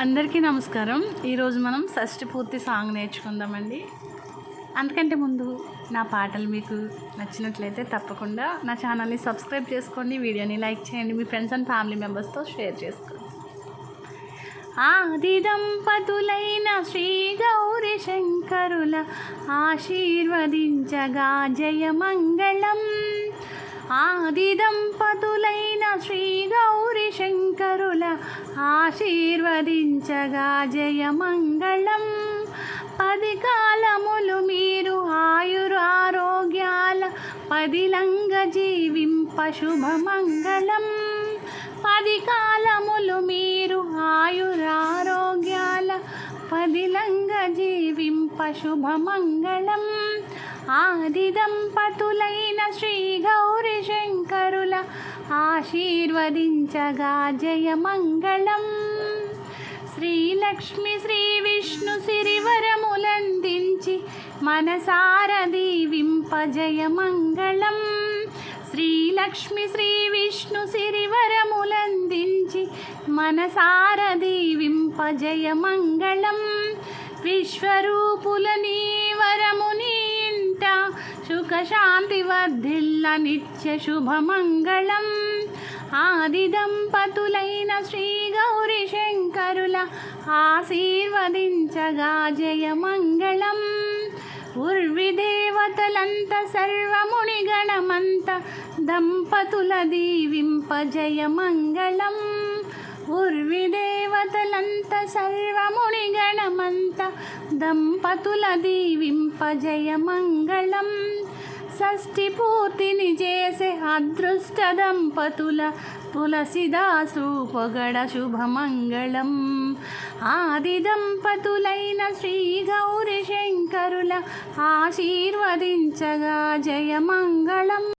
అందరికీ నమస్కారం. ఈరోజు మనం షష్టి పూర్తి సాంగ్ నేర్చుకుందామండి. అంతకంటే ముందు నా పాటలు మీకు నచ్చినట్లయితే తప్పకుండా నా ఛానల్ని సబ్స్క్రైబ్ చేసుకోండి వీడియోని లైక్ చేయండి. మీ ఫ్రెండ్స్ అండ్ ఫ్యామిలీ మెంబర్స్తో షేర్ చేసుకోండి. ఆది దంపతులైన శ్రీ గౌరి శంకరుల ఆశీర్వదించగా జయమంగళం. ఆది దంపతులైన శ్రీ గౌరి శంకరుల ఆశీర్వదించగా జయమంగళం. పది కాలములు మీరు ఆయురు ఆరోగ్యాల పదిలంగ జీవింప శుభమంగళం. పది కాలములు మీరు ఆయురారోగ్యాల పదిలంగ జీవింప శుభమంగళం. ఆది దంపతులైన శ్రీ గౌరి ఆశీర్వదించగా జయమంగళం. శ్రీలక్ష్మి శ్రీ విష్ణు సిరివరములందించి మనసార జయమంగళం. శ్రీలక్ష్మి శ్రీ విష్ణు సిరివరములందించి మనసార జయమంగళం. విశ్వరూపుల నీవరముని సుఖశాంతి వర్ధిల్ల శుభమంగళం. ఆది శ్రీ గౌరి శంకరుల ఆశీర్వదించగా జయమంగళం. ఉర్విదేవతలంత సర్వమునిగణమంత దంపతుల దీవింప జయమంగళం. ఉర్వి దేవతలంత దంపతుల దీవింప జయమంగళం. షష్ఠి పూర్తిని చేసే అదృష్ట దంపతుల తులసిదాసు పొగడ శుభమంగళం. ఆది దంపతులైన శ్రీ గౌరి శంకరుల ఆశీర్వదించగా జయమంగళం.